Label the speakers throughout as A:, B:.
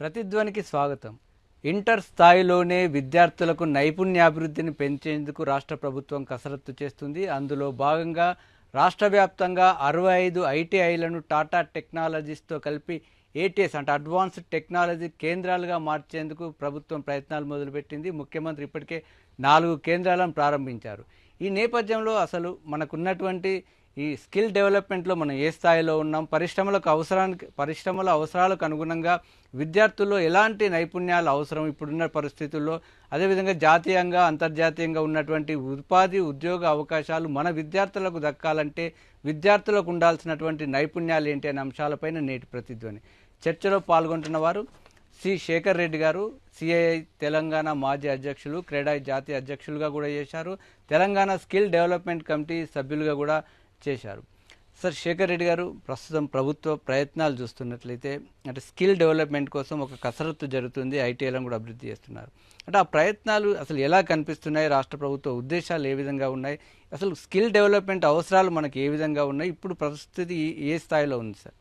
A: ప్రతిధ్వనికి స్వాగతం. ఇంటర్ స్థాయిలోనే విద్యార్థులకు నైపుణ్యాభివృద్ధిని పెంచేందుకు రాష్ట్ర ప్రభుత్వం కసరత్తు చేస్తుంది. అందులో భాగంగా రాష్ట్ర వ్యాప్తంగా అరవై ఐదు ఐటీఐలను టాటా టెక్నాలజీస్తో కలిపి ఏటీఎస్ అంటే అడ్వాన్స్డ్ టెక్నాలజీ కేంద్రాలుగా మార్చేందుకు ప్రభుత్వం ప్రయత్నాలు మొదలుపెట్టింది. ముఖ్యమంత్రి ఇప్పటికే నాలుగు కేంద్రాలను ప్రారంభించారు. ఈ నేపథ్యంలో అసలు మనకున్నటువంటి ఈ స్కిల్ డెవలప్మెంట్లో మనం ఏ స్థాయిలో ఉన్నాం పరిశ్రమలకు అవసరానికి పరిశ్రమల అవసరాలకు అనుగుణంగా విద్యార్థుల్లో ఎలాంటి నైపుణ్యాలు అవసరం ఇప్పుడున్న పరిస్థితుల్లో? అదేవిధంగా జాతీయంగా అంతర్జాతీయంగా ఉన్నటువంటి ఉపాధి ఉద్యోగ అవకాశాలు మన విద్యార్థులకు దక్కాలంటే విద్యార్థులకు ఉండాల్సినటువంటి నైపుణ్యాలు ఏంటి అనే అంశాలపైన నేటి ప్రతిధ్వని. చర్చలో పాల్గొంటున్న వారు సి. శేఖర్ రెడ్డి గారు సిఐఐ తెలంగాణ మాజీ అధ్యక్షులు క్రీడా జాతీయ అధ్యక్షులుగా కూడా చేశారు. తెలంగాణ స్కిల్ డెవలప్మెంట్ కమిటీ సభ్యులుగా కూడా చేశారు. సార్ శేఖర్ రెడ్డి గారు ప్రస్తుతం ప్రభుత్వ ప్రయత్నాలు చూస్తున్నట్లయితే అంటే స్కిల్ డెవలప్మెంట్ కోసం ఒక కసరత్తు జరుగుతుంది ఐటీఐలను కూడా అభివృద్ధి చేస్తున్నారు. అంటే ఆ ప్రయత్నాలు అసలు ఎలా కనిపిస్తున్నాయి? రాష్ట్ర ప్రభుత్వ ఉద్దేశాలు ఏ విధంగా ఉన్నాయి? అసలు స్కిల్ డెవలప్మెంట్ అవసరాలు మనకి ఏ విధంగా ఉన్నాయి? ఇప్పుడు పరిస్థితి ఏ స్థాయిలో ఉంది సార్?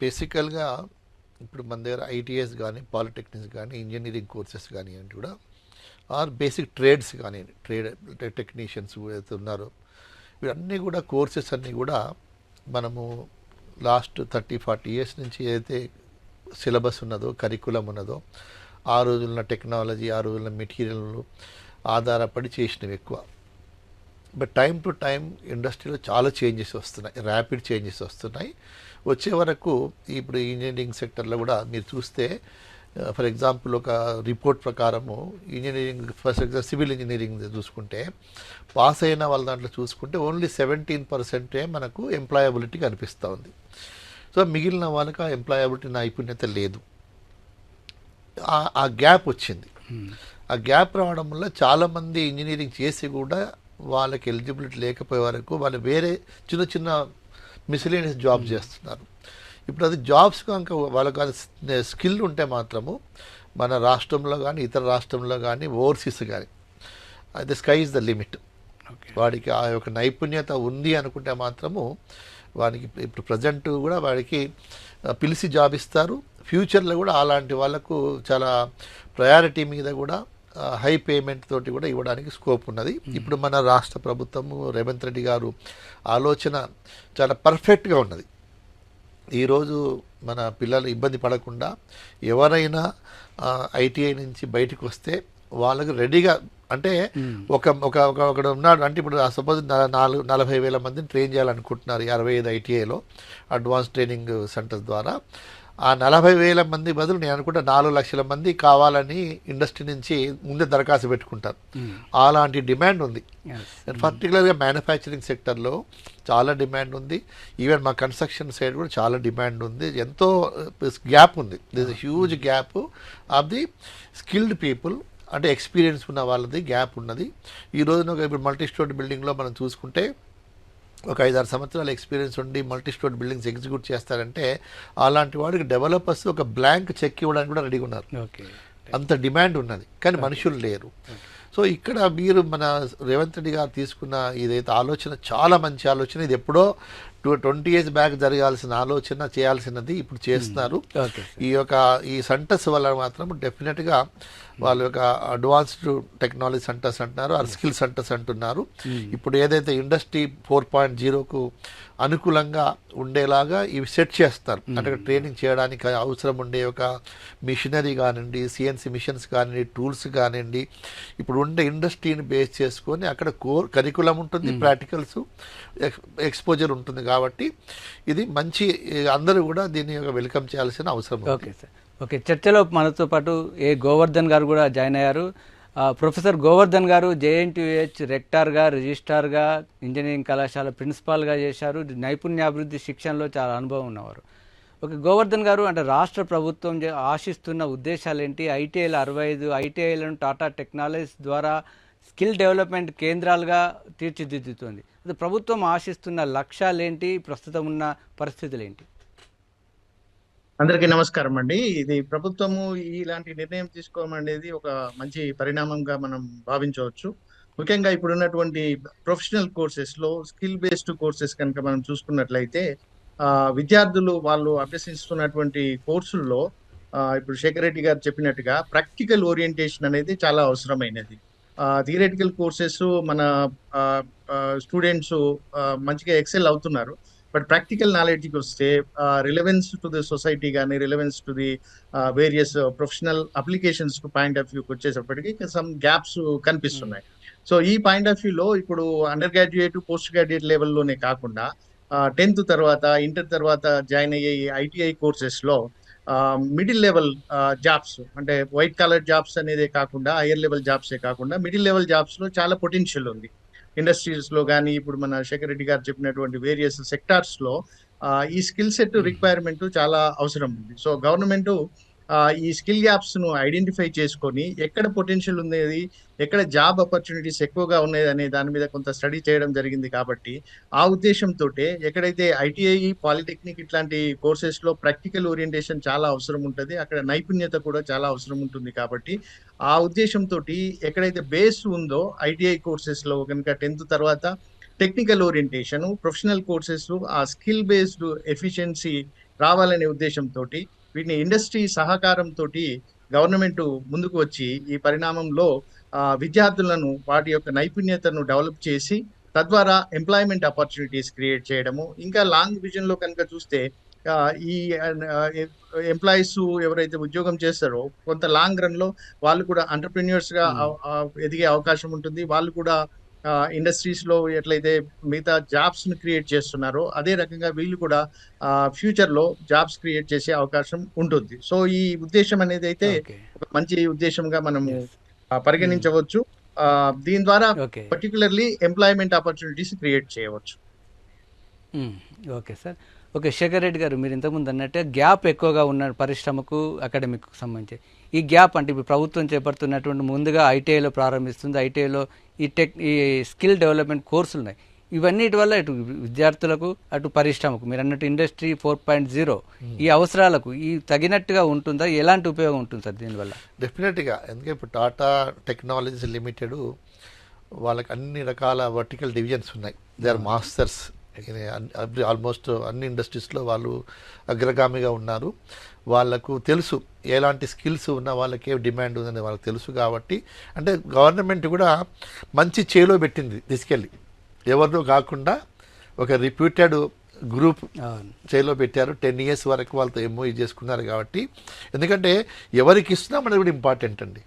B: బేసికల్గా ఇప్పుడు మన దగ్గర ఐటీఎస్ కానీ పాలిటెక్నిక్స్ కానీ ఇంజనీరింగ్ కోర్సెస్ కానివ్వండి కూడా ఆర్ బేసిక్ ట్రేడ్స్ కానీ ట్రేడ్ టెక్నీషియన్స్ ఏదైతే ఉన్నారో ఇవన్నీ కూడా కోర్సెస్ అన్నీ కూడా మనము లాస్ట్ థర్టీ ఫార్టీ ఇయర్స్ నుంచి ఏదైతే సిలబస్ ఉన్నదో కరికులం ఉన్నదో ఆ రోజుల్లో టెక్నాలజీ ఆ రోజుల్లో మెటీరియల్ ఆధారపడి చేసినవి ఎక్కువ. బట్ టైం టు టైం ఇండస్ట్రీలో చాలా చేంజెస్ వస్తున్నాయి ర్యాపిడ్ చేంజెస్ వస్తున్నాయి. వచ్చే వరకు ఇప్పుడు ఇంజనీరింగ్ సెక్టర్లో కూడా మీరు చూస్తే ఫర్ ఎగ్జాంపుల్ ఒక రిపోర్ట్ ప్రకారము engineering first exam civil engineering చూసుకుంటే పాస్ అయిన వాళ్ళ దాంట్లో చూసుకుంటే ఓన్లీ సెవెంటీన్ పర్సెంటే మనకు ఎంప్లాయబిలిటీ కనిపిస్తూ ఉంది. సో మిగిలిన వాళ్ళకి ఆ ఎంప్లాయబిలిటీ నైపుణ్యత లేదు. ఆ- ఆ గ్యాప్ వచ్చింది. ఆ గ్యాప్ రావడం వల్ల చాలామంది ఇంజనీరింగ్ చేసి కూడా వాళ్ళకి ఎలిజిబిలిటీ లేకపోయే వరకు వాళ్ళు వేరే చిన్న చిన్న మిసిలేనియస్ జాబ్ చేస్తున్నారు. ఇప్పుడు అది జాబ్స్ కనుక వాళ్ళకి అది స్కిల్ ఉంటే మాత్రము మన రాష్ట్రంలో కానీ ఇతర రాష్ట్రంలో కానీ ఓవర్సీస్ కానీ అది స్కై ఇస్ ద లిమిట్. వాడికి ఆ యొక్క నైపుణ్యత ఉంది అనుకుంటే మాత్రము వాడికి ఇప్పుడు ప్రజెంట్ కూడా వాడికి పిలిచి జాబ్ ఇస్తారు. ఫ్యూచర్లో కూడా అలాంటి వాళ్ళకు చాలా ప్రయారిటీ మీద కూడా హై పేమెంట్ తోటి కూడా ఇవ్వడానికి స్కోప్ ఉన్నది. ఇప్పుడు మన రాష్ట్ర ప్రభుత్వము రేవంత్ రెడ్డి గారు ఆలోచన చాలా పర్ఫెక్ట్గా ఉన్నది. ఈరోజు మన పిల్లలు ఇబ్బంది పడకుండా ఎవరైనా ఐటీఐ నుంచి బయటకు వస్తే వాళ్ళకి రెడీగా అంటే ఒక ఒక ఒక ఒకడు ఉన్నాడు అంటే ఇప్పుడు సపోజ్ నాలుగు నలభై వేల మందిని ట్రైన్ చేయాలనుకుంటున్నారు అరవై ఐదు ఐటీఐలో అడ్వాన్స్ ట్రైనింగ్ సెంటర్స్ ద్వారా. ఆ నలభై వేల మంది బదులు నేను అనుకుంటా నాలుగు లక్షల మంది కావాలని ఇండస్ట్రీ నుంచి ముందే దరఖాస్తు పెట్టుకుంటారు. అలాంటి డిమాండ్ ఉంది. పర్టికులర్గా మ్యానుఫ్యాక్చరింగ్ సెక్టర్లో చాలా డిమాండ్ ఉంది. ఈవెన్ మా కన్స్ట్రక్షన్ సైడ్ కూడా చాలా డిమాండ్ ఉంది. ఎంతో గ్యాప్ ఉంది. This huge gap of the skilled people అంటే ఎక్స్పీరియన్స్ ఉన్న వాళ్ళది గ్యాప్ ఉన్నది. ఈ రోజున ఒక ఇప్పుడు మల్టీ స్టోరీ బిల్డింగ్లో మనం చూసుకుంటే ఒక ఐదారు సంవత్సరాల ఎక్స్పీరియన్స్ ఉండి మల్టీ స్టోర్ బిల్డింగ్స్ ఎగ్జిక్యూట్ చేస్తారంటే అలాంటి వాడికి డెవలపర్స్ ఒక బ్లాంక్ చెక్ ఇవ్వడానికి కూడా రెడీగా ఉన్నారు. అంత డిమాండ్ ఉన్నది కానీ మనుషులు లేరు. సో ఇక్కడ మీరు మన రేవంత్ రెడ్డి గారు తీసుకున్న ఇదైతే ఆలోచన చాలా మంచి ఆలోచన. ఇది ఎప్పుడో టూ ట్వంటీ ఇయర్స్ బ్యాక్ జరగాల్సిన ఆలోచన చేయాల్సినది ఇప్పుడు చేస్తున్నారు. ఈ యొక్క ఈ సెంటర్స్ వల్ల మాత్రం డెఫినెట్గా వాళ్ళ యొక్క అడ్వాన్స్డ్ టెక్నాలజీ సెంటర్స్ అంటున్నారు ఆర్ స్కిల్ సెంటర్స్ అంటున్నారు. ఇప్పుడు ఏదైతే ఇండస్ట్రీ ఫోర్ పాయింట్ జీరోకు అనుకూలంగా ఉండేలాగా ఇవి సెట్ చేస్తారు. అంటే ట్రైనింగ్ చేయడానికి అవసరం ఉండే ఒక మిషనరీ కానివ్వండి సిఎన్సి మిషన్స్ కానివ్వండి టూల్స్ కానివ్వండి ఇప్పుడు ఉండే ఇండస్ట్రీని బేస్ చేసుకొని అక్కడ కోర్ కరికులం ఉంటుంది ప్రాక్టికల్స్ ఎక్స్పోజర్ ఉంటుంది కాబట్టి ఇది మంచి అందరూ కూడా దీన్ని వెల్కమ్ చేయాల్సిన అవసరం.
A: Okay sir. ఓకే చర్చలో మనతో పాటు ఏ గోవర్ధన్ గారు కూడా జాయిన్ అయ్యారు. ప్రొఫెసర్ గోవర్ధన్ గారు జేఎన్టీహెచ్ రెక్టార్గా రిజిస్ట్రార్గా ఇంజనీరింగ్ కళాశాల ప్రిన్సిపాల్గా చేశారు. నైపుణ్యాభివృద్ధి శిక్షణలో చాలా అనుభవం ఉన్నవారు. ఓకే గోవర్ధన్ గారు అంటే రాష్ట్ర ప్రభుత్వం ఆశిస్తున్న ఉద్దేశాలు ఏంటి ఐటీఐలు అరవై ఐదు ఐటీఐలను టాటా టెక్నాలజీస్ ద్వారా స్కిల్ డెవలప్మెంట్ కేంద్రాలుగా తీర్చిదిద్దుతుంది. అది ప్రభుత్వం ఆశిస్తున్న లక్ష్యాలేంటి? ప్రస్తుతం ఉన్న పరిస్థితులు ఏంటి
C: అందరికీ నమస్కారం అండి. ఇది ప్రభుత్వము ఇలాంటి నిర్ణయం తీసుకోవడం అనేది ఒక మంచి పరిణామంగా మనం భావించవచ్చు. ముఖ్యంగా ఇప్పుడు ఉన్నటువంటి ప్రొఫెషనల్ కోర్సెస్లో స్కిల్ బేస్డ్ కోర్సెస్ కనుక మనం చూసుకున్నట్లయితే ఆ, విద్యార్థులు వాళ్ళు అభ్యసిస్తున్నటువంటి కోర్సుల్లో ఇప్పుడు శేఖర్ రెడ్డి గారు చెప్పినట్టుగా ప్రాక్టికల్ ఓరియంటేషన్ అనేది చాలా అవసరమైనది. థియరటికల్ కోర్సెస్ మన స్టూడెంట్స్ మంచిగా ఎక్సెల్ అవుతున్నారు. బట్ ప్రాక్టికల్ నాలెడ్జ్కి వస్తే రిలవెన్స్ టు ది సొసైటీ కానీ relevance to the various professional applications point of వ్యూకి వచ్చేటప్పటికి సమ్ గ్యాప్స్ కనిపిస్తున్నాయి సో ఈ పాయింట్ ఆఫ్ వ్యూలో ఇప్పుడు అండర్ గ్రాడ్యుయేట్ పోస్ట్ గ్రాడ్యుయేట్ లెవెల్లోనే కాకుండా టెన్త్ తర్వాత ఇంటర్ తర్వాత జాయిన్ అయ్యే ఐటీఐ కోర్సెస్లో మిడిల్ లెవెల్ జాబ్స్ అంటే వైట్ కలర్ జాబ్స్ అనేదే కాకుండా హైయర్ లెవెల్ జాబ్సే కాకుండా మిడిల్ లెవెల్ జాబ్స్లో చాలా పొటెన్షియల్ ఉంది ఇండస్ట్రీస్లో కానీ ఇప్పుడు మన శేఖర్ రెడ్డి గారు చెప్పినటువంటి వేరియస్ సెక్టార్స్లో ఈ స్కిల్ సెట్ రిక్వైర్మెంట్ చాలా అవసరం ఉంది. సో గవర్నమెంట్ ఈ స్కిల్ గ్యాప్స్ను ఐడెంటిఫై చేసుకొని ఎక్కడ పొటెన్షియల్ ఉండేది ఎక్కడ జాబ్ ఆపర్చునిటీస్ ఎక్కువగా ఉన్నాయి అనే దాని మీద కొంత స్టడీ చేయడం జరిగింది కాబట్టి ఆ ఉద్దేశంతో ఎక్కడైతే ఐటీఐ పాలిటెక్నిక్ ఇట్లాంటి కోర్సెస్లో ప్రాక్టికల్ ఓరియంటేషన్ చాలా అవసరం ఉంటుంది అక్కడ నైపుణ్యత కూడా చాలా అవసరం ఉంటుంది కాబట్టి ఆ ఉద్దేశంతో ఎక్కడైతే బేస్ ఉందో ఐటీఐ కోర్సెస్లో కనుక టెన్త్ తర్వాత టెక్నికల్ ఓరియంటేషన్ ప్రొఫెషనల్ కోర్సెస్ ఆ స్కిల్ బేస్డ్ ఎఫిషియన్సీ రావాలనే ఉద్దేశంతో వీటిని ఇండస్ట్రీ సహకారంతో గవర్నమెంట్ ముందుకు వచ్చి ఈ పరిణామంలో విద్యార్థులను వాటి యొక్క నైపుణ్యతను డెవలప్ చేసి తద్వారా ఎంప్లాయ్మెంట్ ఆపర్చునిటీస్ క్రియేట్ చేయడము ఇంకా లాంగ్ విజన్లో కనుక చూస్తే ఈ ఎంప్లాయీస్ ఎవరైతే ఉద్యోగం చేస్తారో కొంత లాంగ్ రన్లో వాళ్ళు కూడా
A: ఎంటర్ప్రెన్యూర్స్గా.
C: అవ- ఆ, ఎదిగే అవకాశం ఉంటుంది వాళ్ళు కూడా ఇండస్ట్రీస్లో ఎట్లయితే మిగతా జాబ్స్ని క్రియేట్ చేస్తున్నారో అదే రకంగా వీళ్ళు కూడా ఫ్యూచర్లో జాబ్స్ క్రియేట్ చేసే అవకాశం ఉంటుంది. సో ఈ ఉద్దేశం అనేది అయితే మంచి ఉద్దేశంగా మనము పరిగణించవచ్చు. ఆ, దీని ద్వారా పర్టికులర్లీ ఎంప్లాయ్మెంట్ ఆపర్చునిటీస్ క్రియేట్ చేయవచ్చు.
A: Okay sir okay Shekhar Reddy garu మీరు ఇంతకుముందు అన్నట్టే గ్యాప్ ఎక్కువగా ఉన్న పరిశ్రమకు అకాడమిక్ సంబంధించి. ఈ గ్యాప్ అంటే ఇప్పుడు ప్రభుత్వం చేపడుతున్నటువంటి ముందుగా ఐటీఐలో ప్రారంభిస్తుంది. ఐటీఐలో ఈ టెక్ ఈ స్కిల్ డెవలప్మెంట్ కోర్సులు ఉన్నాయి. ఇవన్నిటి వల్ల ఇటు విద్యార్థులకు అటు పరిశ్రమకు మీరు అన్నట్టు ఇండస్ట్రీ ఫోర్ పాయింట్ జీరో ఈ అవసరాలకు ఈ తగినట్టుగా ఉంటుందా? ఎలాంటి ఉపయోగం ఉంటుంది సార్ దీనివల్ల
B: డెఫినెట్గా ఎందుకంటే ఇప్పుడు టాటా టెక్నాలజీస్ లిమిటెడ్ వాళ్ళకి అన్ని రకాల వర్టికల్ డివిజన్స్ ఉన్నాయి. దే ఆర్ మాస్టర్స్ ఆల్మోస్ట్ అన్ని ఇండస్ట్రీస్లో వాళ్ళు అగ్రగామిగా ఉన్నారు. వాళ్ళకు తెలుసు ఎలాంటి స్కిల్స్ ఉన్న వాళ్ళకి ఏ డిమాండ్ ఉందని వాళ్ళకి తెలుసు కాబట్టి అంటే గవర్నమెంట్ కూడా మంచి చేలో పెట్టింది తీసుకెళ్ళి. ఎవరినో కాకుండా ఒక రిప్యూటెడ్ గ్రూప్ చేలో పెట్టారు. టెన్ ఇయర్స్ వరకు వాళ్ళతో ఎంఓఈ చేసుకున్నారు కాబట్టి ఎందుకంటే ఎవరికి ఇస్తున్నా మనది కూడా ఇంపార్టెంట్ అండి.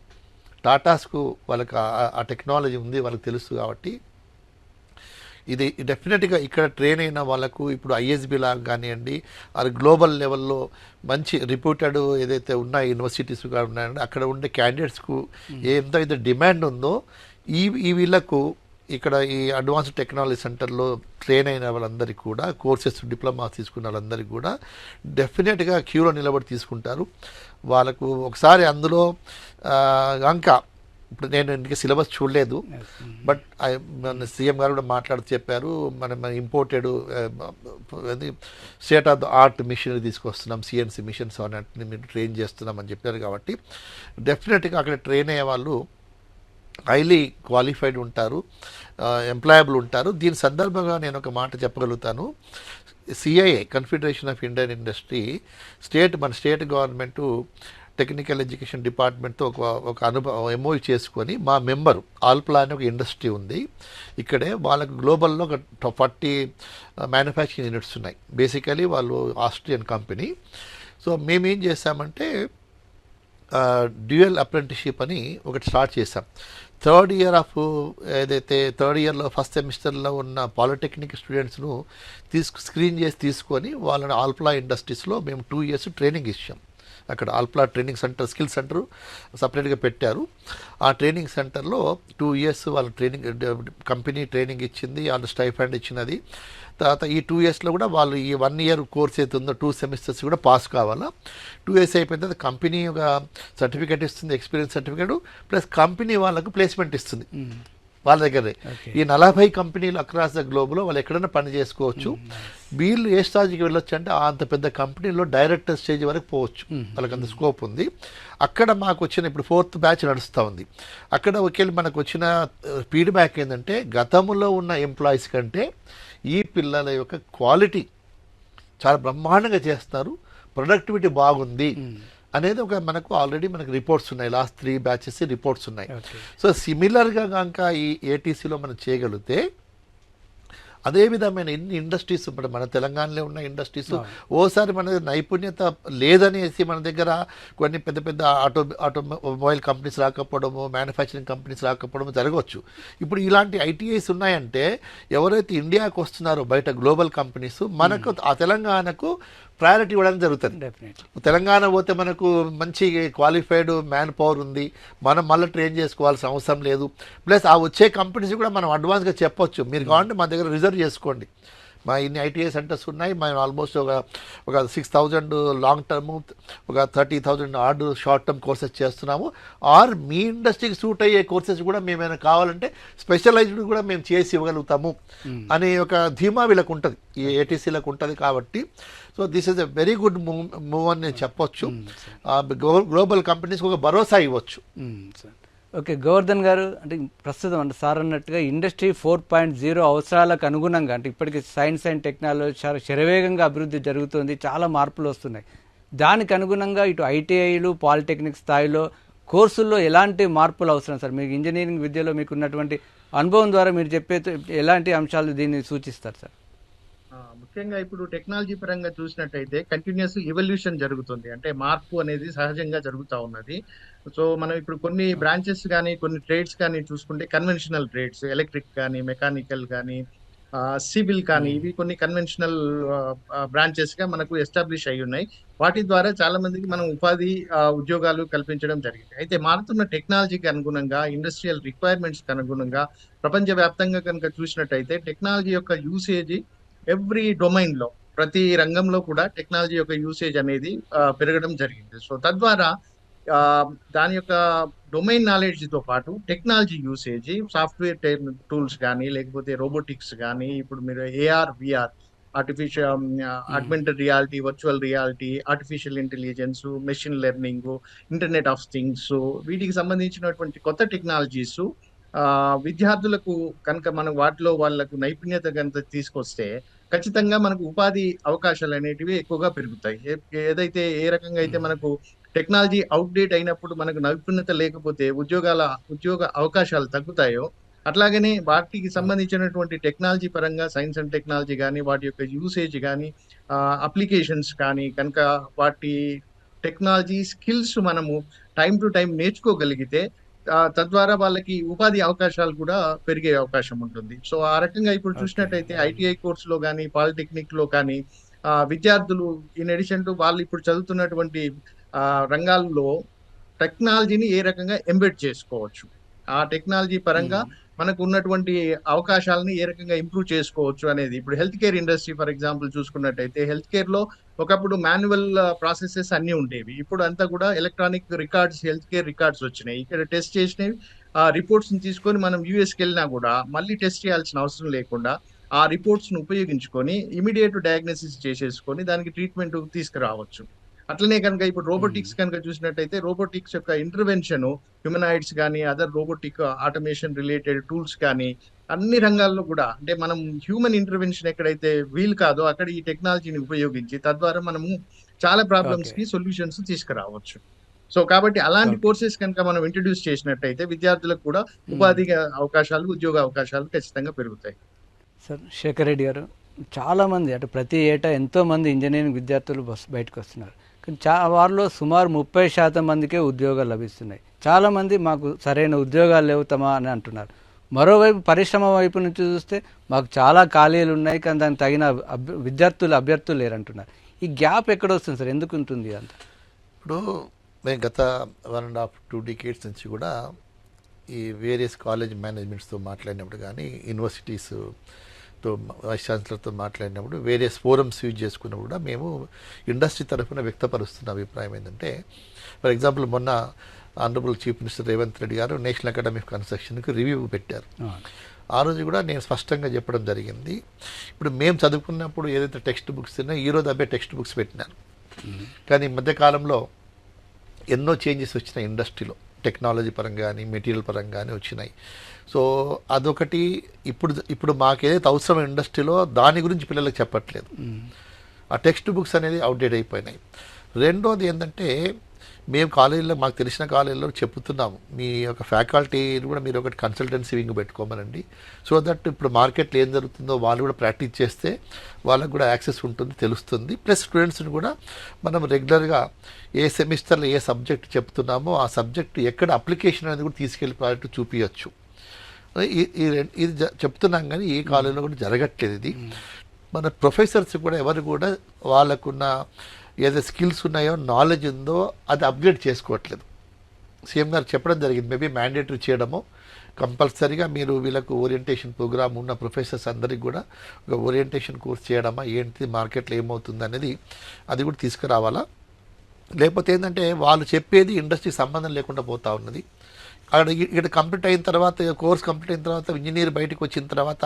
B: టాటాస్కు వాళ్ళకి ఆ టెక్నాలజీ ఉంది వాళ్ళకి తెలుసు కాబట్టి ఇది డెఫినెట్గా ఇక్కడ ట్రైన్ అయిన వాళ్ళకు ఇప్పుడు ఐఎస్బి లాగా కానివ్వండి అది గ్లోబల్ లెవెల్లో మంచి రిప్యూటెడ్ ఏదైతే ఉన్నాయి యూనివర్సిటీస్ కూడా ఉన్నాయండి అక్కడ ఉండే క్యాండిడేట్స్కు ఎంత అయితే డిమాండ్ ఉందో ఈ ఈ వీళ్ళకు ఇక్కడ ఈ అడ్వాన్స్ టెక్నాలజీ సెంటర్లో ట్రైన్ అయిన వాళ్ళందరికీ కూడా కోర్సెస్ డిప్లొమా తీసుకున్న వాళ్ళందరికీ కూడా డెఫినెట్గా క్యూలో నిలబడి తీసుకుంటారు. వాళ్ళకు ఒకసారి అందులో ఇంకా ఇప్పుడు నేను ఇంకా సిలబస్ చూడలేదు.
A: మ్మ్.
B: బట్ సీఎం గారు కూడా మాట్లాడుతూ చెప్పారు. మనం ఇంపోర్టెడ్ అది state of the art machinery తీసుకొస్తున్నాం. సిఎన్సి మిషన్స్ అన్నట్టు మీరు ట్రైన్ చేస్తున్నాం అని చెప్పారు కాబట్టి డెఫినెట్గా అక్కడ ట్రైన్ అయ్యే వాళ్ళు హైలీ క్వాలిఫైడ్ ఉంటారు. ఎంప్లాయబుల్ ఉంటారు. దీని సందర్భంగా నేను ఒక మాట చెప్పగలుగుతాను. CII confederation of Indian industry state మన స్టేట్ గవర్నమెంట్ టెక్నికల్ ఎడ్యుకేషన్ డిపార్ట్మెంట్తో ఒక ఒక అనుభవం ఎంఓ చేసుకొని మా మెంబర్ ఆల్ప్లా అనే ఒక ఇండస్ట్రీ ఉంది. ఇక్కడే వాళ్ళకు గ్లోబల్లో ఒక ఫార్టీ మ్యానుఫ్యాక్చరింగ్ యూనిట్స్ ఉన్నాయి. బేసికలీ వాళ్ళు ఆస్ట్రియన్ కంపెనీ. సో మేమేం చేసామంటే డ్యూయల్ అప్రెంటిషిప్ అని ఒకటి స్టార్ట్ చేసాం థర్డ్ ఇయర్ ఆఫ్ ఏదైతే థర్డ్ ఇయర్లో ఫస్ట్ సెమిస్టర్లో ఉన్న పాలిటెక్నిక్ స్టూడెంట్స్ను తీసుకు స్క్రీన్ చేసి తీసుకొని వాళ్ళని ఆల్ప్లా ఇండస్ట్రీస్లో మేము టూ ఇయర్స్ ట్రైనింగ్ ఇచ్చాం. అక్కడ Alpla training centre skill centre సపరేట్గా పెట్టారు. ఆ ట్రైనింగ్ సెంటర్లో టూ ఇయర్స్ వాళ్ళ ట్రైనింగ్ కంపెనీ ట్రైనింగ్ ఇచ్చింది వాళ్ళ స్టైఫండ్ ఇచ్చినది. తర్వాత ఈ టూ ఇయర్స్లో కూడా వాళ్ళు ఈ వన్ ఇయర్ కోర్స్ అయితే ఉందో టూ సెమిస్టర్స్ కూడా పాస్ కావాలా. టూ ఇయర్స్ అయిపోయిన తర్వాత కంపెనీ ఒక సర్టిఫికేట్ ఇస్తుంది ఎక్స్పీరియన్స్ సర్టిఫికేట్ ప్లస్ కంపెనీ వాళ్ళకు ప్లేస్మెంట్ ఇస్తుంది. వాళ్ళ దగ్గరే. ఈ నలభై కంపెనీలు అక్రాస్ ద గ్లోబ్లో వాళ్ళు ఎక్కడైనా పని చేసుకోవచ్చు. వీళ్ళు ఏ స్టేజ్కి వెళ్ళొచ్చు అంటే అంత పెద్ద కంపెనీలో డైరెక్టర్ స్టేజ్ వరకు పోవచ్చు. వాళ్ళకి అంత స్కోప్ ఉంది. అక్కడ మాకు వచ్చిన ఇప్పుడు ఫోర్త్ బ్యాచ్ నడుస్తూ ఉంది. అక్కడ ఒకవేళ మనకు వచ్చిన ఫీడ్బ్యాక్ ఏంటంటే గతంలో ఉన్న ఎంప్లాయీస్ కంటే ఈ పిల్లల యొక్క క్వాలిటీ చాలా బ్రహ్మాండంగా చేస్తున్నారు ప్రొడక్టివిటీ బాగుంది. అనేది ఒక మనకు ఆల్రెడీ మనకు రిపోర్ట్స్ ఉన్నాయి. లాస్ట్ త్రీ బ్యాచెస్ రిపోర్ట్స్ ఉన్నాయి. సో సిమిలర్గా కనుక ఈ ఏటీసీలో మనం చేయగలిగితే అదే విధమైన ఎన్ని ఇండస్ట్రీస్ ఇప్పుడు మన తెలంగాణలో ఉన్న ఇండస్ట్రీస్ ఓసారి మన నైపుణ్యత లేదనేసి మన దగ్గర కొన్ని పెద్ద పెద్ద ఆటో ఆటోమొబైల్ కంపెనీస్ రాకపోవడము మ్యానుఫ్యాక్చరింగ్ కంపెనీస్ రాకపోవడము జరగవచ్చు. ఇప్పుడు ఇలాంటి ఐటీఐస్ ఉన్నాయంటే ఎవరైతే ఇండియాకు వస్తున్నారో బయట గ్లోబల్ కంపెనీస్ మనకు ఆ తెలంగాణకు ప్రయారిటీ ఇవ్వడం జరుగుతుంది. తెలంగాణ పోతే మనకు మంచి క్వాలిఫైడ్ మ్యాన్ పవర్ ఉంది. మనం మళ్ళీ ట్రైన్ చేసుకోవాల్సిన అవసరం లేదు. ప్లస్ ఆ వచ్చే కంపెనీస్ కూడా మనం అడ్వాన్స్గా చెప్పొచ్చు. మీరు కావాలంటే మా దగ్గర రిజర్వ్ చేసుకోండి. మా ఇన్ని ఐటీఐ సెంటర్స్ ఉన్నాయి. మేము ఆల్మోస్ట్ ఒక ఒక సిక్స్ థౌజండ్ లాంగ్ టర్మ్ ఒక thirty thousand hard short term courses చేస్తున్నాము. ఆర్ మీ ఇండస్ట్రీకి సూట్ అయ్యే కోర్సెస్ కూడా మేమైనా కావాలంటే స్పెషలైజ్డ్ కూడా మేము చేసి ఇవ్వగలుగుతాము. అనే ఒక ధీమా వీళ్ళకు ఉంటుంది. ఈ ఏటీసీలకు ఉంటుంది కాబట్టి so this is a very good move move అని నేను చెప్పొచ్చు. గ్లోబల్ కంపెనీస్కి ఒక భరోసా ఇవ్వచ్చు.
A: సార్ ఓకే గోవర్ధన్ గారు అంటే ప్రస్తుతం అంటే సార్ అన్నట్టుగా ఇండస్ట్రీ ఫోర్ పాయింట్ జీరో అవసరాలకు అనుగుణంగా అంటే ఇప్పటికి సైన్స్ అండ్ టెక్నాలజీ చాలా శరవేగంగా అభివృద్ధి జరుగుతుంది చాలా మార్పులు వస్తున్నాయి. దానికి అనుగుణంగా ఇటు ఐటీఐలు పాలిటెక్నిక్ స్థాయిలో కోర్సుల్లో ఎలాంటి మార్పులు అవసరం సార్? మీకు ఇంజనీరింగ్ విద్యలో మీకు ఉన్నటువంటి అనుభవం ద్వారా మీరు చెప్పే ఎలాంటి అంశాలు దీన్ని సూచిస్తారు సార్?
C: ముఖ్యంగా ఇప్పుడు టెక్నాలజీ పరంగా చూసినట్టయితే కంటిన్యూస్ ఎవల్యూషన్ జరుగుతుంది. అంటే మార్పు అనేది సహజంగా జరుగుతూ ఉన్నది. సో మనం ఇప్పుడు కొన్ని బ్రాంచెస్ కానీ కొన్ని ట్రేడ్స్ కానీ చూసుకుంటే కన్వెన్షనల్ ట్రేడ్స్ ఎలక్ట్రిక్ కానీ మెకానికల్ కానీ సివిల్ కానీ ఇవి కొన్ని కన్వెన్షనల్ బ్రాంచెస్గా మనకు ఎస్టాబ్లిష్ అయి ఉన్నాయి. వాటి ద్వారా చాలా మందికి మనం ఉపాధి ఉద్యోగాలు కల్పించడం జరిగింది. అయితే మారుతున్న టెక్నాలజీకి అనుగుణంగా ఇండస్ట్రియల్ రిక్వైర్మెంట్స్ అనుగుణంగా ప్రపంచవ్యాప్తంగా కనుక చూసినట్టయితే టెక్నాలజీ యొక్క యూసేజ్ ఎవ్రీ డొమైన్లో ప్రతి రంగంలో కూడా టెక్నాలజీ యొక్క యూసేజ్ అనేది పెరగడం జరిగింది. సో తద్వారా దాని యొక్క డొమైన్ నాలెడ్జ్తో పాటు టెక్నాలజీ యూసేజ్ సాఫ్ట్వేర్ టూల్స్ కానీ లేకపోతే రోబోటిక్స్ కానీ ఇప్పుడు మీరు AR VR artificial augmented reality virtual reality artificial intelligence machine learning internet of things వీటికి సంబంధించినటువంటి కొత్త టెక్నాలజీస్ విద్యార్థులకు కనుక మనం వాటిలో వాళ్ళకు నైపుణ్యత కనుక తీసుకొస్తే ఖచ్చితంగా మనకు ఉపాధి అవకాశాలు అనేటివి ఎక్కువగా పెరుగుతాయి. ఏదైతే ఏ రకంగా అయితే మనకు టెక్నాలజీ అవుట్డేట్ అయినప్పుడు మనకు నైపుణ్యత లేకపోతే ఉద్యోగాల ఉద్యోగ అవకాశాలు తగ్గుతాయో అట్లాగనే వాటికి సంబంధించినటువంటి టెక్నాలజీ పరంగా సైన్స్ అండ్ టెక్నాలజీ కానీ వాటి యొక్క యూసేజ్ కానీ అప్లికేషన్స్ కానీ కనుక వాటి టెక్నాలజీ స్కిల్స్ మనము టైం టు టైం నేర్చుకోగలిగితే తద్వారా వాళ్ళకి ఉపాధి అవకాశాలు కూడా పెరిగే అవకాశం ఉంటుంది. సో ఆ రకంగా ఇప్పుడు చూసినట్టయితే ఐటీఐ కోర్సులో కానీ పాలిటెక్నిక్లో కానీ ఆ, విద్యార్థులు ఇన్ అడిషన్ టు వాళ్ళు ఇప్పుడు చదువుతున్నటువంటి ఆ, రంగాల్లో టెక్నాలజీని ఏ రకంగా ఎంబెడ్ చేసుకోవచ్చు. ఆ టెక్నాలజీ పరంగా మనకు ఉన్నటువంటి అవకాశాలని ఏ రకంగా ఇంప్రూవ్ చేసుకోవచ్చు అనేది. ఇప్పుడు health care industry for example చూసుకున్నట్టయితే హెల్త్ కేర్లో ఒకప్పుడు మాన్యువల్ ప్రాసెసెస్ అన్ని ఉండేవి. ఇప్పుడు అంతా కూడా electronic records health care records వచ్చినాయి. ఇక్కడ టెస్ట్ చేసినవి ఆ రిపోర్ట్స్ని తీసుకొని మనం యూఎస్కి వెళ్ళినా కూడా మళ్ళీ టెస్ట్ చేయాల్సిన అవసరం లేకుండా ఆ రిపోర్ట్స్ను ఉపయోగించుకొని ఇమీడియట్ డయాగ్నోసిస్ చేసేసుకొని దానికి ట్రీట్మెంట్ తీసుకురావచ్చు. అట్లనే కనుక ఇప్పుడు రోబోటిక్స్ కనుక చూసినట్టయితే రోబోటిక్స్ యొక్క ఇంటర్వెన్షన్ హ్యూమనాయిడ్స్ కానీ other robotic automation related tools కానీ అన్ని రంగాల్లో కూడా అంటే మనం హ్యూమన్ ఇంటర్వెన్షన్ ఎక్కడైతే వీలు కాదో అక్కడ ఈ టెక్నాలజీని ఉపయోగించి తద్వారా మనము చాలా ప్రాబ్లమ్స్కి సొల్యూషన్స్ తీసుకురావచ్చు. సో కాబట్టి అలాంటి. కోర్సెస్ కనుక మనం ఇంట్రడ్యూస్ చేసినట్టయితే విద్యార్థులకు కూడా ఉపాధి అవకాశాలు ఉద్యోగ అవకాశాలు ఖచ్చితంగా పెరుగుతాయి.
A: సార్ శేఖర్ రెడ్డి గారు చాలామంది అటు ప్రతి ఏటా ఎంతోమంది ఇంజనీరింగ్ విద్యార్థులు బస్ బయటకు వస్తున్నారు. చా వారిలో సుమారు ముప్పై శాతం మందికే ఉద్యోగాలు లభిస్తున్నాయి. చాలామంది మాకు సరైన ఉద్యోగాలు లేవుతామా అని అంటున్నారు. మరోవైపు పరిశ్రమ వైపు నుంచి చూస్తే మాకు చాలా ఖాళీలు ఉన్నాయి కానీ దానికి తగిన అభ్య- విద్యార్థులు అభ్యర్థులు లేరంటున్నారు. ఈ గ్యాప్ ఎక్కడ వస్తుంది సార్? ఎందుకు ఉంటుంది అంత?
B: ఇప్పుడు మేము గత one and half two decades నుంచి కూడా ఈ వేరియస్ కాలేజ్ మేనేజ్మెంట్స్తో మాట్లాడినప్పుడు కానీ యూనివర్సిటీస్ యూనివర్సిటీస్తో వైస్ ఛాన్సలర్తో మాట్లాడినప్పుడు వేరియస్ ఫోరమ్స్ యూజ్ చేసుకున్నప్పుడు కూడా మేము ఇండస్ట్రీ తరఫున వ్యక్తపరుస్తున్న అభిప్రాయం ఏంటంటే ఫర్ ఎగ్జాంపుల్ మొన్న honourable chief minister Revanth Reddy garu national academy of కన్స్ట్రక్షన్కి review పెట్టారు. ఆ. రోజు కూడా నేను స్పష్టంగా చెప్పడం జరిగింది. ఇప్పుడు మేము చదువుకున్నప్పుడు ఏదైతే టెక్స్ట్ బుక్స్ తిన్నా ఈ రోజు అవే టెక్స్ట్ బుక్స్ పెట్టినాను కానీ ఈ మధ్యకాలంలో ఎన్నో చేంజెస్ వచ్చినాయి ఇండస్ట్రీలో. టెక్నాలజీ పరంగా కానీ మెటీరియల్ పరంగా కానీ వచ్చినాయి. సో అదొకటి ఇప్పుడు ఇప్పుడు మాకు ఏదైతే అవసరం ఇండస్ట్రీలో దాని గురించి పిల్లలకు చెప్పట్లేదు. ఆ టెక్స్ట్ బుక్స్ అనేది అవుట్డేట్ అయిపోయినాయి. రెండోది ఏంటంటే మేము కాలేజీలో మాకు తెలిసిన కాలేజీలో చెప్తున్నాము మీ యొక్క ఫ్యాకల్టీని కూడా మీరు ఒకటి కన్సల్టెన్సీ వింగ్ పెట్టుకోమనండి. సో దట్ ఇప్పుడు మార్కెట్లో ఏం జరుగుతుందో వాళ్ళు కూడా ప్రాక్టీస్ చేస్తే వాళ్ళకు కూడా యాక్సెస్ ఉంటుంది తెలుస్తుంది. ప్లస్ స్టూడెంట్స్ని కూడా మనం రెగ్యులర్గా ఏ సెమిస్టర్లో ఏ సబ్జెక్ట్ చెప్తున్నామో ఆ సబ్జెక్ట్ ఎక్కడ అప్లికేషన్ అనేది కూడా తీసుకెళ్ళి ప్రాజెక్ట్ చూపించచ్చు ఈ ఇది జ- చెప్తున్నాం కానీ ఏ కాలంలో కూడా జరగట్లేదు ఇది. మన ప్రొఫెసర్స్ కూడా ఎవరు కూడా వాళ్ళకున్న ఏదో స్కిల్స్ ఉన్నాయో నాలెడ్జ్ ఉందో అది అప్గ్రేడ్ చేసుకోవట్లేదు. సీఎం గారు చెప్పడం జరిగింది మేబీ మ్యాండేటరీ చేయడము. కంపల్సరీగా మీరు వీళ్ళకు ఓరియంటేషన్ ప్రోగ్రామ్ ఉన్న ప్రొఫెసర్స్ అందరికి కూడా ఒక ఓరియంటేషన్ కోర్స్ చేయడమా ఏంటి మార్కెట్లో ఏమవుతుంది అనేది అది కూడా తీసుకురావాలా. లేకపోతే ఏంటంటే వాళ్ళు చెప్పేది ఇండస్ట్రీ సంబంధం లేకుండా పోతా ఉన్నది. అక్కడ ఇక్కడ కంప్లీట్ అయిన తర్వాత కోర్స్ కంప్లీట్ అయిన తర్వాత ఇంజనీర్ బయటకు వచ్చిన తర్వాత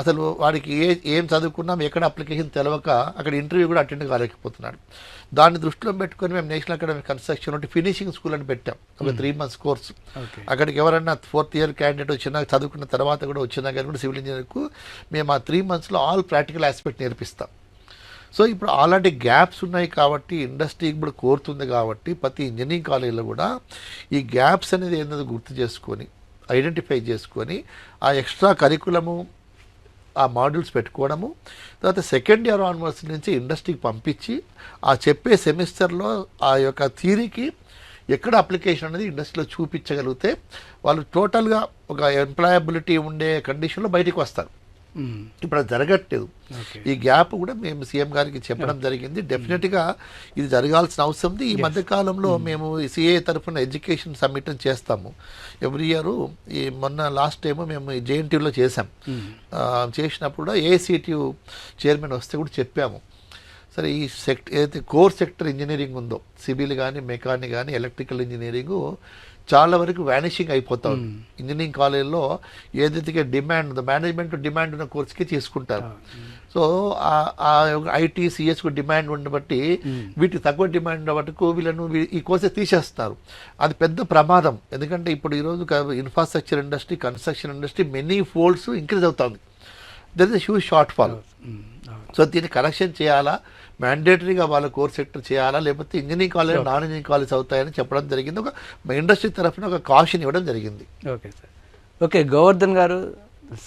B: అసలు వాడికి ఏ ఏం చదువుకున్నాం ఎక్కడ అప్లికేషన్ తెలవక అక్కడ ఇంటర్వ్యూ కూడా అటెండ్ కాలేకపోతున్నాడు. దాన్ని దృష్టిలో పెట్టుకొని మేము నేషనల్ అకాడమిక్ కన్స్ట్రక్షన్ ఒకటి ఫినిషింగ్ స్కూల్ అని పెట్టాం. ఒక త్రీ మంత్స్ కోర్స్. అక్కడికి ఎవరైనా ఫోర్త్ ఇయర్ క్యాండిడేట్ వచ్చినా చదువుకున్న తర్వాత కూడా వచ్చినా కానీ కూడా సివిల్ ఇంజనీర్కు మేము ఆ త్రీ మంత్స్లో ఆల్ ప్రాక్టికల్ ఆస్పెక్ట్ నేర్పిస్తాం. సో ఇప్పుడు అలాంటి గ్యాప్స్ ఉన్నాయి కాబట్టి ఇండస్ట్రీ ఇప్పుడు కోరుతుంది కాబట్టి ప్రతి ఇంజనీరింగ్ కాలేజీలో కూడా ఈ గ్యాప్స్ అనేది ఏంటో గుర్తు చేసుకొని ఐడెంటిఫై చేసుకొని ఆ ఎక్స్ట్రా కరికులము ఆ మాడ్యూల్స్ పెట్టుకోవడము తర్వాత సెకండ్ ఇయర్ ఆన్వర్స్ నుంచి ఇండస్ట్రీకి పంపించి ఆ చెప్పే సెమిస్టర్లో ఆ యొక్క థీరీకి ఎక్కడ అప్లికేషన్ అనేది ఇండస్ట్రీలో చూపించగలిగితే వాళ్ళు టోటల్గా ఒక ఎంప్లాయబిలిటీ ఉండే కండిషన్లో బయటకు వస్తారు. ఇప్పుడు అది జరగట్లేదు. ఈ గ్యాప్ కూడా మేము సీఎం గారికి చెప్పడం జరిగింది. డెఫినెట్గా ఇది జరగాల్సిన అవసరం ఉంది. ఈ మధ్య కాలంలో మేము సిఏ తరఫున ఎడ్యుకేషన్ సమ్మిట్ చేస్తాము. ఎవ్రీ ఇయర్ ఈ మొన్న లాస్ట్ టైం మేము జేఎన్టీయూలో చేసాం చేసినప్పుడు ఏసీటీయూ చైర్మన్ వస్తే కూడా చెప్పాము. సరే ఈ సెక్ట్ ఏదైతే కోర్ సెక్టర్ ఇంజనీరింగ్ ఉందో సివిల్ కానీ మెకానిక్ కానీ ఎలక్ట్రికల్ ఇంజనీరింగ్ చాలా వరకు వ్యానిషింగ్ అయిపోతా ఉంది. ఇంజనీరింగ్ కాలేజ్లో ఏదైతే డిమాండ్ ఉందో మేనేజ్మెంట్ డిమాండ్ ఉన్న కోర్స్కి తీసుకుంటారు. సో ఆ- ఆ ఐటీ సిఎస్కు డిమాండ్ ఉండబట్టి వీటికి తక్కువ డిమాండ్ ఉండబట్టుకు వీళ్ళను ఈ కోర్సెస్ తీసేస్తున్నారు అది పెద్ద ప్రమాదం. ఎందుకంటే ఇప్పుడు ఈరోజు infrastructure industry construction industry many folds increase అవుతుంది. There is huge shortfall. So దీన్ని కరెక్షన్ చేయాలా? మ్యాండేటరీగా వాళ్ళ కోర్ సెక్టర్ చేయాలా? లేకపోతే engineering college non engineering college అవుతాయని చెప్పడం జరిగింది. ఒక ఇండస్ట్రీ తరఫున ఒక కాషన్ ఇవ్వడం జరిగింది.
A: ఓకే సార్ ఓకే గోవర్ధన్ గారు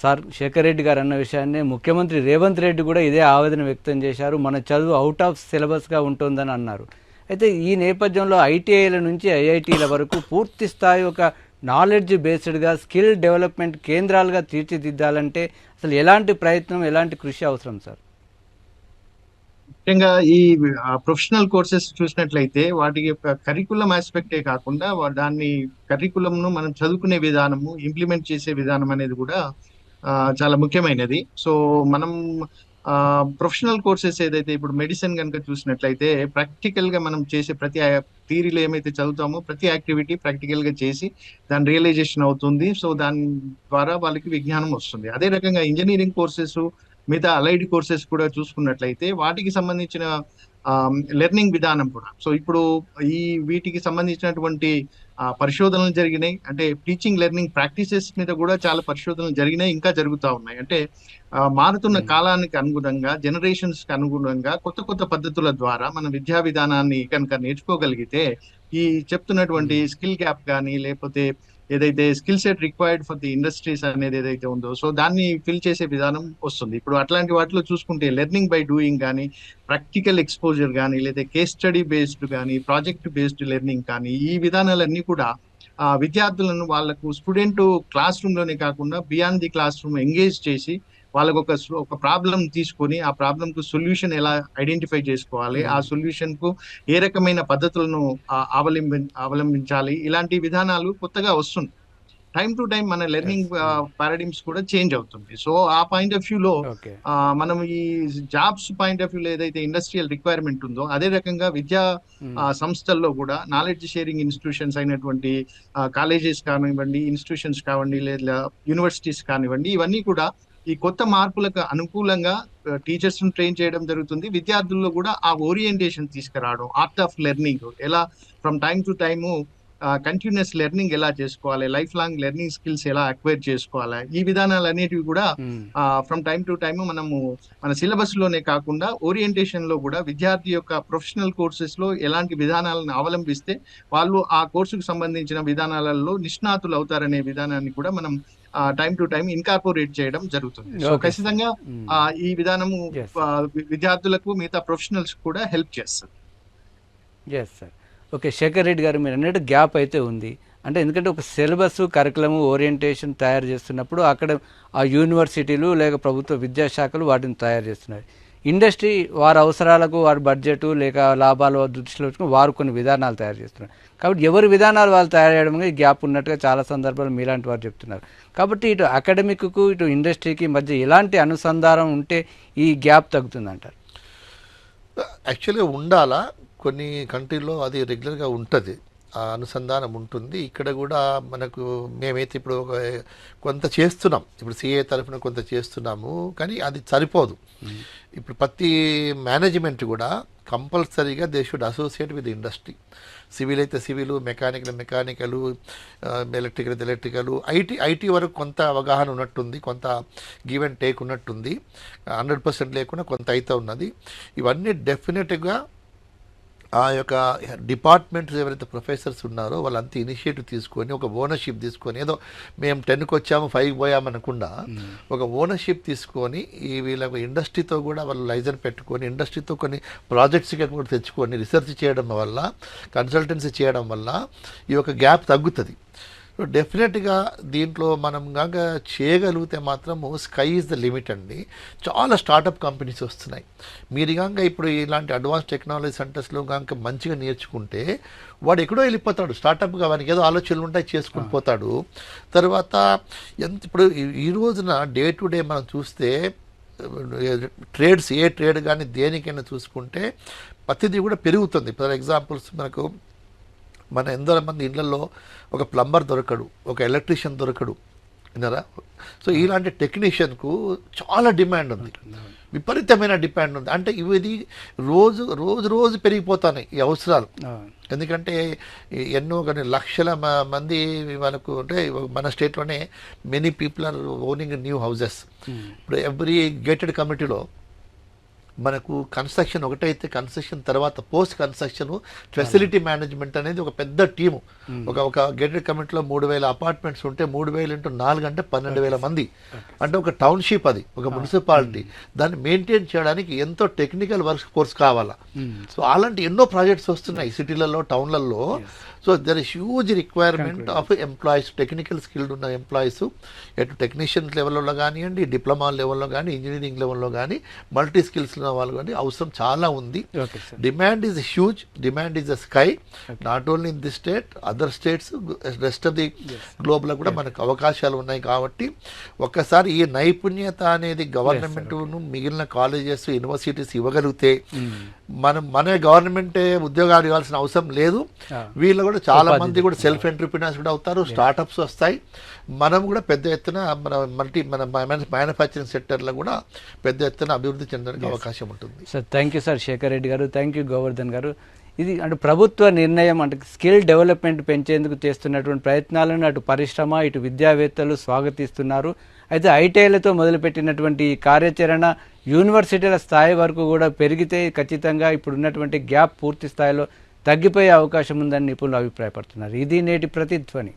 A: సార్ శేఖర్ రెడ్డి గారు అన్న విషయాన్ని ముఖ్యమంత్రి రేవంత్ రెడ్డి కూడా ఇదే ఆవేదన వ్యక్తం చేశారు. మన చదువు అవుట్ ఆఫ్ సిలబస్గా ఉంటుందని అన్నారు. అయితే ఈ నేపథ్యంలో ఐటీఐల నుంచి ఐఐటీల వరకు పూర్తి స్థాయి ఒక నాలెడ్జ్ బేస్డ్గా స్కిల్ డెవలప్మెంట్ కేంద్రాలుగా తీర్చిదిద్దాలంటే అసలు ఎలాంటి ప్రయత్నం ఎలాంటి కృషి అవసరం సార్
C: ముఖ్యంగా ఈ ప్రొఫెషనల్ కోర్సెస్ చూసినట్లయితే వాటి యొక్క కరికులం ఆస్పెక్టే కాకుండా దాన్ని కరికులంను మనం చదువుకునే విధానము ఇంప్లిమెంట్ చేసే విధానం అనేది కూడా చాలా ముఖ్యమైనది. సో మనం ప్రొఫెషనల్ కోర్సెస్ ఏదైతే ఇప్పుడు మెడిసిన్ కనుక చూసినట్లయితే ప్రాక్టికల్గా మనం చేసే ప్రతి థీరీలు ఏమైతే చదువుతామో ప్రతి యాక్టివిటీ ప్రాక్టికల్గా చేసి దాని రియలైజేషన్ అవుతుంది. సో దాని ద్వారా వాళ్ళకి విజ్ఞానం వస్తుంది. అదే రకంగా ఇంజనీరింగ్ కోర్సెస్ మిగతా అలైడ్ కోర్సెస్ కూడా చూసుకున్నట్లయితే వాటికి సంబంధించిన లెర్నింగ్ విధానం కూడా. సో ఇప్పుడు ఈ వీటికి సంబంధించినటువంటి పరిశోధనలు జరిగినాయి. అంటే టీచింగ్ లెర్నింగ్ ప్రాక్టీసెస్ మీద కూడా చాలా పరిశోధనలు జరిగినాయి ఇంకా జరుగుతూ ఉన్నాయి. అంటే మారుతున్న
A: Hmm.
C: కాలానికి అనుగుణంగా జనరేషన్స్కి అనుగుణంగా కొత్త కొత్త పద్ధతుల ద్వారా మన విద్యా విధానాన్ని కనుక నేర్చుకోగలిగితే ఈ చెప్తున్నటువంటి స్కిల్ గ్యాప్ కానీ లేకపోతే ఏదైతే skill set required for the industries అనేది ఏదైతే ఉందో సో దాన్ని ఫిల్ చేసే విధానం వస్తుంది. ఇప్పుడు అట్లాంటి వాటిలో చూసుకుంటే లెర్నింగ్ బై డూయింగ్ కానీ ప్రాక్టికల్ ఎక్స్పోజర్ కానీ లేదా కేస్ స్టడీ బేస్డ్ కానీ ప్రాజెక్ట్ బేస్డ్ లెర్నింగ్ కానీ ఈ విధానాలన్నీ కూడా ఆ, విద్యార్థులను వాళ్ళకు స్టూడెంట్ క్లాస్ రూమ్లోనే కాకుండా beyond the classroom engage చేసి వాళ్ళకు ఒక ఒక ప్రాబ్లం తీసుకొని ఆ ప్రాబ్లం కు సొల్యూషన్ ఎలా ఐడెంటిఫై చేసుకోవాలి ఆ సొల్యూషన్కు ఏ రకమైన పద్ధతులను అవలంబి అవలంబించాలి ఇలాంటి విధానాలు కొత్తగా వస్తుంది టైం టు టైం మన లెర్నింగ్. పారాడిమ్స్ కూడా చేంజ్ అవుతుంది. సో ఆ పాయింట్ ఆఫ్ వ్యూలో మనం ఈ జాబ్స్ పాయింట్ ఆఫ్ వ్యూలో ఏదైతే ఇండస్ట్రియల్ రిక్వైర్మెంట్ ఉందో అదే రకంగా విద్యా సంస్థల్లో కూడా నాలెడ్జ్ షేరింగ్ ఇన్స్టిట్యూషన్స్ అయినటువంటి కాలేజెస్ కానివ్వండి ఇన్స్టిట్యూషన్స్ కానివ్వండి లేదా యూనివర్సిటీస్ కానివ్వండి ఇవన్నీ కూడా ఈ కొత్త మార్పులకు అనుకూలంగా టీచర్స్ ట్రైన్ చేయడం జరుగుతుంది. విద్యార్థుల్లో కూడా ఆ ఓరియంటేషన్ తీసుకురావడం ఆర్ట్ ఆఫ్ లెర్నింగ్. ఎలా from time to time continuous learning ఎలా చేసుకోవాలి లైఫ్ లాంగ్ లెర్నింగ్ స్కిల్స్ ఎలా అక్వైర్ చేసుకోవాలి ఈ విధానాలు అనేటివి కూడా ఫ్రమ్ టైం టు టైం మనము మన సిలబస్లోనే కాకుండా ఓరియంటేషన్లో కూడా విద్యార్థి యొక్క ప్రొఫెషనల్ కోర్సెస్లో ఎలాంటి విధానాలను అవలంబిస్తే వాళ్ళు ఆ కోర్సుకు సంబంధించిన విధానాలలో నిష్ణాతులు అవుతారనే విధానాన్ని కూడా మనం టైం టు టైం ఇన్కార్పొరేట్ చేయడం జరుగుతుంది. సో. ఖచ్చితంగా. ఆ, ఈ విధానము విద్యార్థులకు మిగతా ప్రొఫెషనల్స్ కూడా హెల్ప్ చేస్తుంది.
A: Yes sir okay Shekhar Reddy garu మీరు అన్నట్టు గ్యాప్ అయితే ఉంది. అంటే ఎందుకంటే ఒక సిలబస్ కరికులము ఓరియంటేషన్ తయారు చేస్తున్నప్పుడు అక్కడ ఆ యూనివర్సిటీలు లేక ప్రభుత్వ విద్యాశాఖలు వాటిని తయారు చేస్తున్నాయి ఇండస్ట్రీ వారి అవసరాలకు వారి బడ్జెట్ లేక లాభాలు దృష్టిలో పెట్టుకుని వారు కొన్ని విధానాలు తయారు చేస్తున్నారు. కాబట్టి ఎవరి విధానాలు వాళ్ళు తయారు చేయడం గ్యాప్ ఉన్నట్టుగా చాలా సందర్భాలు మీలాంటి వారు చెప్తున్నారు. కాబట్టి ఇటు అకాడమిక్కు ఇటు ఇండస్ట్రీకి మధ్య ఎలాంటి అనుసంధానం ఉంటే ఈ గ్యాప్ తగ్గుతుందంటారు?
B: యాక్చువల్గా ఉండాలా? కొన్ని కంట్రీలో అది రెగ్యులర్గా ఉంటుంది. అనుసంధానం ఉంటుంది. ఇక్కడ కూడా మనకు మేమైతే ఇప్పుడు ఒక కొంత చేస్తున్నాం. ఇప్పుడు సిఏ తరఫున కొంత చేస్తున్నాము. కానీ అది సరిపోదు. ఇప్పుడు ప్రతి మేనేజ్మెంట్ కూడా కంపల్సరీగా they should associate with industry. Civil అయితే civil mechanical mechanical electrical electrical. IT IT వరకు కొంత అవగాహన ఉన్నట్టుంది కొంత గివ్ అండ్ టేక్ ఉన్నట్టుంది. హండ్రెడ్ పర్సెంట్ లేకుండా కొంత అయితే ఉన్నది. ఇవన్నీ డెఫినెట్గా ఆ యొక్క డిపార్ట్మెంట్స్ ఎవరైతే ప్రొఫెసర్స్ ఉన్నారో వాళ్ళంతా ఇనిషియేటివ్ తీసుకొని ఒక ఓనర్షిప్ తీసుకొని ఏదో మేము టెన్కి వచ్చాము ఫైవ్ పోయామనకుండా ఒక ఓనర్షిప్ తీసుకొని ఈ వీళ్ళ ఇండస్ట్రీతో కూడా వాళ్ళు లైజన్ పెట్టుకొని ఇండస్ట్రీతో కొన్ని ప్రాజెక్ట్స్ కూడా తెచ్చుకొని రీసెర్చ్ చేయడం వల్ల కన్సల్టెన్సీ చేయడం వల్ల ఈ యొక్క గ్యాప్ తగ్గుతుంది. సో డెఫినెట్గా దీంట్లో మనం కనుక చేయగలిగితే మాత్రము స్కై ఈజ్ ద లిమిట్ అండి. చాలా స్టార్టప్ కంపెనీస్ వస్తున్నాయి. మీరు కనుక ఇప్పుడు ఇలాంటి అడ్వాన్స్ టెక్నాలజీ సెంటర్స్లో కనుక మంచిగా నేర్చుకుంటే వాడు ఎక్కడో వెళ్ళిపోతాడు. స్టార్టప్గా వానికి ఏదో ఆలోచనలు ఉంటాయి చేసుకుని పోతాడు. తర్వాత ఎంత ఇప్పుడు ఈ- ఈ రోజున డే టు డే మనం చూస్తే ట్రేడ్స్ ఏ ట్రేడ్ కానీ దేనికైనా చూసుకుంటే ప్రతిదీ కూడా పెరుగుతుంది. ఫర్ ఎగ్జాంపుల్స్ మనకు మన ఎందరో మంది ఇళ్ళలో ఒక ప్లంబర్ దొరకడు ఒక ఎలక్ట్రీషియన్ దొరకడు. విన్నారా? సో ఇలాంటి టెక్నీషియన్కు చాలా డిమాండ్ ఉంది. విపరీతమైన డిమాండ్ ఉంది. అంటే ఇవి రోజు రోజు రోజు పెరిగిపోతున్నాయి ఈ అవసరాలు. ఎందుకంటే ఎన్నో కొన్ని లక్షల మంది మనకు అంటే మన స్టేట్లోనే many people are owning new houses ఇప్పుడు ఎవ్రీ గేటెడ్ కమిటీలో మనకు కన్స్ట్రక్షన్ ఒకటైతే కన్స్ట్రక్షన్ తర్వాత పోస్ట్ కన్స్ట్రక్షన్ ఫెసిలిటీ మేనేజ్మెంట్ అనేది ఒక పెద్ద టీము ఒక ఒక గేటెడ్ కమిటీలో మూడు వేల అపార్ట్మెంట్స్ ఉంటే మూడు వేలు ఇంటూ నాలుగు అంటే పన్నెండు వేల మంది. అంటే ఒక టౌన్షిప్ అది ఒక మున్సిపాలిటీ దాన్ని మెయింటైన్ చేయడానికి ఎంతో టెక్నికల్ వర్క్ ఫోర్స్ కావాలా. సో అలాంటి ఎన్నో ప్రాజెక్ట్స్ వస్తున్నాయి సిటీలలో టౌన్లలో so there is huge requirement of employees technical skilled ఉన్న ఎంప్లాయీస్ ఎటు టెక్నీషియన్ లెవెల్లో కానివ్వండి డిప్లొమా లెవెల్లో కానీ ఇంజనీరింగ్ లెవెల్లో కానీ మల్టీ స్కిల్స్ వాళ్ళు కానీ అవసరం చాలా ఉంది. Demand is huge demand is a sky not only in the state other states rest of the గ్లోబ్లో కూడా మనకు అవకాశాలు ఉన్నాయి కాబట్టి ఒక్కసారి ఈ నైపుణ్యత అనేది గవర్నమెంట్ మిగిలిన కాలేజెస్ యూనివర్సిటీస్ ఇవ్వగలిగితే మనం మన గవర్నమెంటే ఉద్యోగాలు ఇవ్వాల్సిన అవసరం లేదు. వీళ్ళు కూడా చాలా మంది కూడా సెల్ఫ్ ఎంటర్ప్రినర్స్ కూడా అవుతారు స్టార్టప్స్ వస్తాయి. మనం కూడా పెద్ద ఎత్తున మన మల్టీ మన మ్యానుఫ్యాక్చరింగ్ సెక్టర్లో కూడా పెద్ద ఎత్తున అభివృద్ధి చెందడానికి అవకాశం ఉంటుంది.
A: Sir thank you sir Shekhar Reddy garu thank you Govardhan గారు. ఇది అంటే ప్రభుత్వ నిర్ణయం అంటే స్కిల్ డెవలప్మెంట్ పెంచేందుకు చేస్తున్నటువంటి ప్రయత్నాలను అటు పరిశ్రమ ఇటు విద్యావేత్తలు స్వాగతిస్తున్నారు. అయితే ఐటీఐలతో మొదలుపెట్టినటువంటి ఈ కార్యాచరణ యూనివర్సిటీల స్థాయి వరకు కూడా పెరిగితే ఖచ్చితంగా ఇప్పుడు ఉన్నటువంటి గ్యాప్ పూర్తి స్థాయిలో తగ్గిపోయే అవకాశం ఉందని నిపుణులు అభిప్రాయపడుతున్నారు. ఇది నేటి ప్రతిధ్వని.